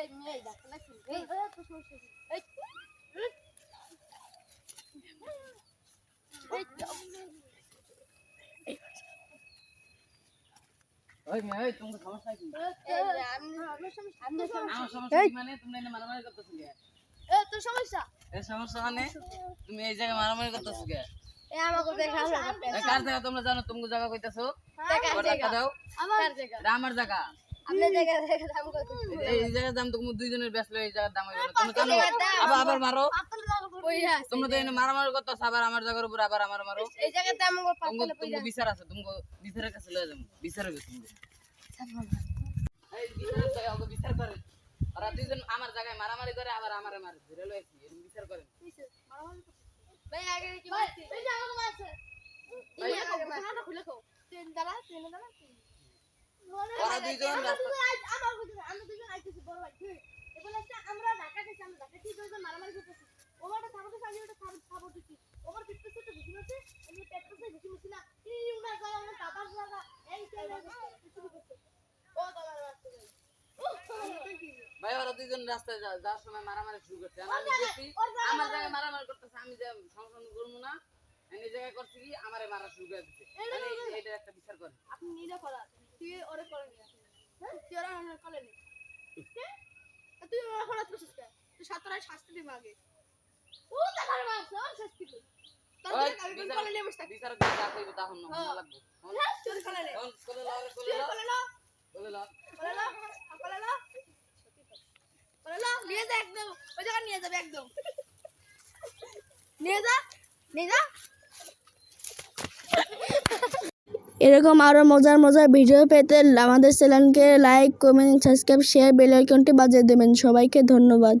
তুমি এই সমস্যা মানে তুমি এই জায়গায় মারামারি করতেছো কে? এই আমাকে দেখা হলো এই কার জায়গা? তোমরা জানো তুমি জায়গা। কইতাছো টাকা ওর টাকা দাও আমার জায়গা। আমার এই জায়গার দাম তুমি দুইজনের বেচলে এই জায়গার দাম আবার আবার মারো। তোমরা তো এনে মারামারি করতেছো আবার আমার জায়গার উপর আবার আমার মারো। এই জায়গার দাম আমার বিচার আছে তুমি বিচারের কাছে লয়ে যাব। বিচার হবে তুমি বিচার আগে বিচার করে। ওরা দুইজন আমার জায়গায় মারামারি করে আবার আমারে মারে। ধরে লয়েছি বিচার করেন ভাই আগে কি মারছি? এই যে আমাকে মারছে? এই খুলে খাও ট্রেন দাঁড়া ট্রেন দাঁড়া ওরা দুইজন আমার বুঝে দুজন আইতেছি বড় ভাই এবার একটা আমরা ঢাকা গেছি আমরা ঢাকা ঠিক হয়েছে মারামারি করতেছি। ওভারটা থামাতে সাজি ওটা থামো দিচ্ছি ওভার ফিটনেস তো বেশি আছে আমি পেট্রোল বেশি মিছি না। কি উনা গলা আমার দাদার জায়গা এই চলে ও দাদার রাস্তা ভাই ওরা দুইজন রাস্তায় যাওয়ার সময় মারামারি শুরু করছে। আমি দেখছি আমার জায়গায় মারামারি করতেছে আমি যে সংশোধন করব না আমি এই জায়গায় করছি কি আমারে মারা শুরু করে দিচ্ছে মানে এইটার একটা বিচার করে। আপনি নিজে করা তুই ওরে করে নি হ্যাঁ? তুই ওরা আমার করে নি। তুই ওরা করা তুই সুস্থ তুই সাতটায় শাস্তি দিবি আগে ও টাকার মাছ আর শাস্তি কই তোর ওই কালকে বিচার- করে নিয়ে বসে থাকি। বিচার করে যা কইবো তা না লাগবে। হ্যাঁ। চল করে নে। হন, কোলে লাও রে, তুই কোলে লাও, করে না। কোলে লাও। করে না করে না। করে না নিয়ে যা একদম। ওই জায়গা নিয়ে যাবে একদম। নিয়ে যা নিয়ে যা। এরকম আরও মজার মজার ভিডিও পেতে আমাদের চ্যানেলকে like comment subscribe share bell আইকনটি বাজিয়ে দেবেন। সবাইকে ধন্যবাদ।